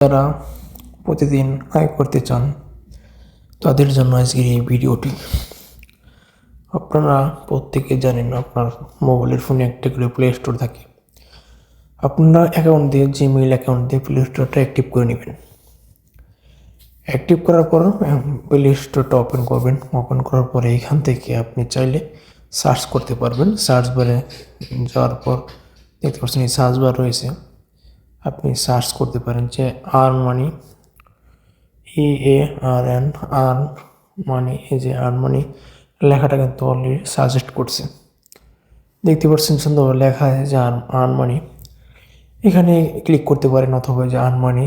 যারা প্রতিদিন আয় করতে চান, তাদের জন্য আজকের এই ভিডিওটি। আপনারা প্রত্যেকে জানেন আপনার মোবাইলের ফোনে একটা করে প্লে স্টোর থাকে। আপনারা অ্যাকাউন্ট দিয়ে জিমেইল অ্যাকাউন্ট দিয়ে প্লে স্টোরটা অ্যাক্টিভ করে নেবেন। অ্যাক্টিভ করার পর প্লে স্টোরটা ওপেন করবেন। ওপেন করার পরে এখান থেকে আপনি চাইলে সার্চ করতে পারবেন। সার্চ বারে যাওয়ার পর দেখতে পাচ্ছেন এই সার্চ বার রয়েছে। আপনি সার্চ করতে পারেন যে আর মানি ই এ আর এন আর মানি এই যে আর মানি লেখাটা কিন্তু অলরেডি সাজেস্ট করছে। দেখতে পাচ্ছেন সুন্দর লেখা আছে যে আর আর্ন মানি এখানে ক্লিক করতে পারেন অথবা যে আর্ন মানি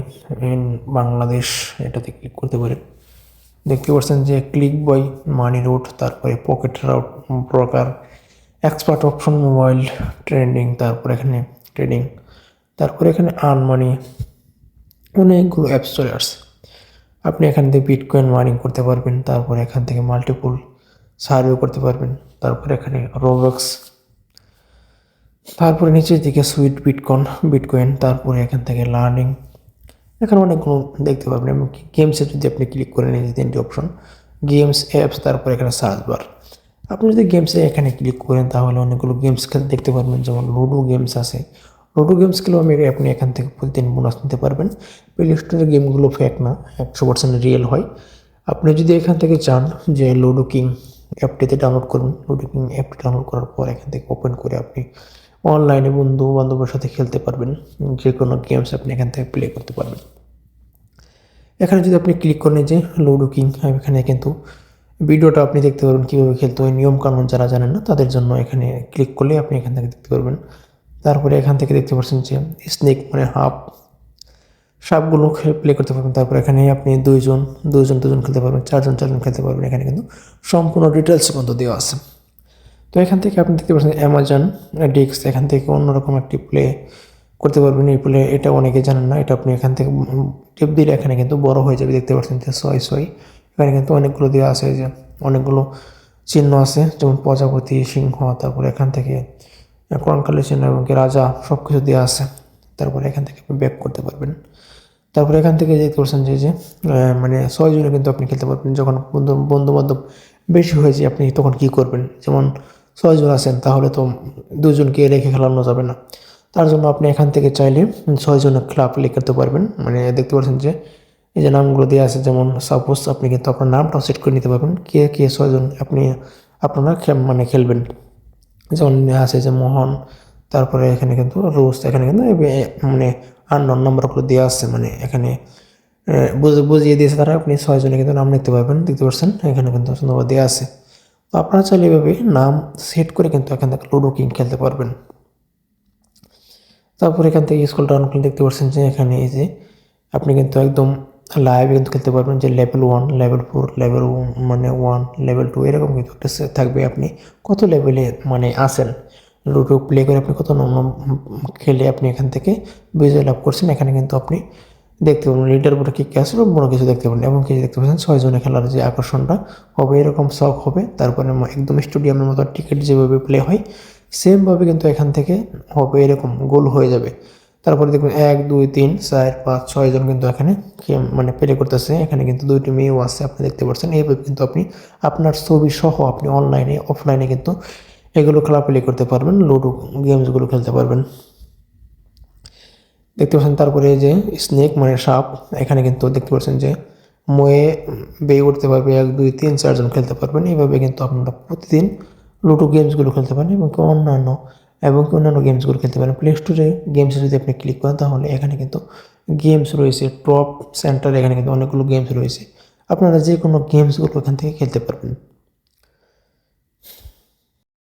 ইন বাংলাদেশ এটাতে ক্লিক করতে পারেন। দেখতে পাচ্ছেন যে ক্লিক বই মানি রুট তারপরে পকেট রাউট প্রকার এক্সপার্ট অপশন মোবাইল ট্রেন্ডিং তারপর এখানে ট্রেডিং তারপরে এখানে আর্ন মানি অনেকগুলো অ্যাপস চলে আসছে। আপনি এখান থেকে বিটকয়েন মাইনিং করতে পারবেন, তারপরে এখান থেকে মাল্টিপুল সার্ভে করতে পারবেন, তারপরে এখানে রোবক্স তারপরে নিচের দিকে সুইট বিটকন বিটকয়েন তারপরে এখান থেকে লার্নিং এখানে অনেকগুলো দেখতে পারবেন, এবং গেমসে যদি আপনি ক্লিক করেন, এই যে তিনটি অপশন গেমস অ্যাপস তারপরে এখানে সার্চ বার আপনি যদি গেমসে এখানে ক্লিক করেন, তাহলে অনেকগুলো গেমস খেলতে দেখতে পারবেন, যেমন লুডো গেমস আছে লুডো গেমস খেলেও আমি আপনি এখান থেকে প্রতিদিন বোনাস নিতে পারবেন। প্লে স্টোরের গেমগুলো ফেক না, একশো পার্সেন্ট রিয়েল হয়। আপনি যদি এখান থেকে চান যে লুডো কিং অ্যাপটিতে ডাউনলোড করুন লুডো কিং অ্যাপটি ডাউনলোড করার পর এখান থেকে ওপেন করে আপনি অনলাইনে বন্ধু বান্ধবের সাথে খেলতে পারবেন। যে কোনো গেমস আপনি এখান থেকে প্লে করতে পারবেন। এখানে যদি আপনি ক্লিক করেন যে লুডো কিং এখানে কিন্তু ভিডিওটা আপনি দেখতে পারবেন কীভাবে খেলতে হয় নিয়ম কানুন যারা জানেন না তাদের জন্য এখানে ক্লিক করলে আপনি এখান থেকে দেখতে পারবেন। তারপরে এখান থেকে দেখতে পাচ্ছেন যে স্নেক মানে হাফ সাপগুলো প্লে করতে পারবেন। তারপর এখানে আপনি দুইজন দুইজন দুজন খেলতে পারবেন, চারজন চারজন খেলতে পারবেন এখানে কিন্তু সম্পূর্ণ ডিটেলস পর্যন্ত দেওয়া আছে। তো এখান থেকে আপনি দেখতে পাচ্ছেন অ্যামাজন ডিক্স এখান থেকে অন্যরকম একটি প্লে করতে পারবেন। এই প্লে এটা অনেকে জানেন না, এটা আপনি এখান থেকে টিপ দিলে এখানে কিন্তু বড় হয়ে যাবে। দেখতে পাচ্ছেন যে ছয় ছয়। এখানে কিন্তু অনেকগুলো দেওয়া আছে যে অনেকগুলো চিহ্ন আছে, যেমন প্রজাপতি, সিংহ, তারপর এখান থেকে কঙ্কালের চিহ্ন এবং কি রাজা সব কিছু দেওয়া আছে। তারপরে এখান থেকে আপনি ব্যাক করতে পারবেন। তারপরে এখান থেকে দেখতে পাচ্ছেন যে যে মানে ছয়জনে কিন্তু আপনি খেলতে পারবেন। যখন বন্ধু বন্ধু বান্ধব বেশি হয়েছে আপনি তখন কি করবেন? যেমন ছয়জন আছেন, তাহলে তো দুজনকে রেখে খেলানো যাবে না। তার জন্য আপনি এখান থেকে চাইলে ছয়জনের খেলা প্লে করতে পারবেন। মানে দেখতে পাচ্ছেন যে, এই যে নামগুলো দেওয়া আছে, যেমন সাপোজ আপনি কিন্তু আপনার নামটাও সেট করে নিতে পারবেন। কে কে ছয়জন আপনি, আপনারা মানে খেলবেন। যেমন আছে যে মোহন, তারপরে এখানে কিন্তু রোজ এখানে কিন্তু মানে আননোন নাম্বারগুলো দেওয়া আছে মানে এখানে বুঝিয়ে দিয়েছে তারা, আপনি ছয়জনে কিন্তু নাম নিতে পারবেন, দেখতে পাচ্ছেন এখানে কিন্তু সুন্দরভাবে দেওয়া আছে। তো আপনারা চাইলে এভাবে নাম সেট করে কিন্তু এখান থেকে লুডো কিং খেলতে পারবেন। তারপর এখান থেকে স্কুল ডাউন করলে দেখতে পাচ্ছেন যে এখানে এই যে, আপনি কিন্তু একদম লাইভে কিন্তু খেলতে পারবেন যে level one level four level মানে ওয়ান লেভেল টু এরকম কিন্তু একটা থাকবে আপনি কত লেভেলে মানে আসেন লুডো প্লে করে আপনি কত নম্বর খেলে আপনি এখান থেকে বিজয় লাভ করছেন, এখানে কিন্তু আপনি দেখতে পাবেন লিডার বোর্ডে কী কী আছে বড় কিছু দেখতে পাবেন এবং কিছু দেখতে পাচ্ছেন ছয়জনে খেলার যে আকর্ষণটা হবে, এরকম শখ হবে, তারপরে একদম স্টেডিয়ামের মতো টিকিট যেভাবে প্লে হয় সেমভাবে কিন্তু এখান থেকে হবে, এরকম গোল হয়ে যাবে। তারপরে দেখুন এক, দুই, তিন, চার, পাঁচ ছয়জন কিন্তু এখানে মানে প্লে করতেছে। এখানে কিন্তু দুইটি মেয়েও আছে, আপনি দেখতে পাচ্ছেন। এইভাবে কিন্তু আপনি আপনার ছবি সহ আপনি অনলাইনে অফলাইনে কিন্তু এগুলো খেলা প্লে করতে পারবেন, লুডো গেমসগুলো খেলতে পারবেন। দেখতে পাচ্ছেন তারপরে যে স্নেক মানে সাপ, এখানে কিন্তু দেখতে পাচ্ছেন যে ময়ে বেয়ে উঠতে পারবে এক, দুই, তিন চারজন খেলতে পারবেন। এইভাবে কিন্তু আপনারা প্রতিদিন লুডো গেমসগুলো খেলতে পারেন এবং অন্যান্য এবং অন্যান্য গেমসগুলো খেলতে পারেন। প্লে স্টোরে গেমসে যদি আপনি ক্লিক করেন, তাহলে এখানে কিন্তু গেমস রয়েছে। টপ সেন্টার এখানে কিন্তু অনেকগুলো গেমস রয়েছে। আপনারা যে কোনো গেমসগুলো এখান থেকে খেলতে পারবেন।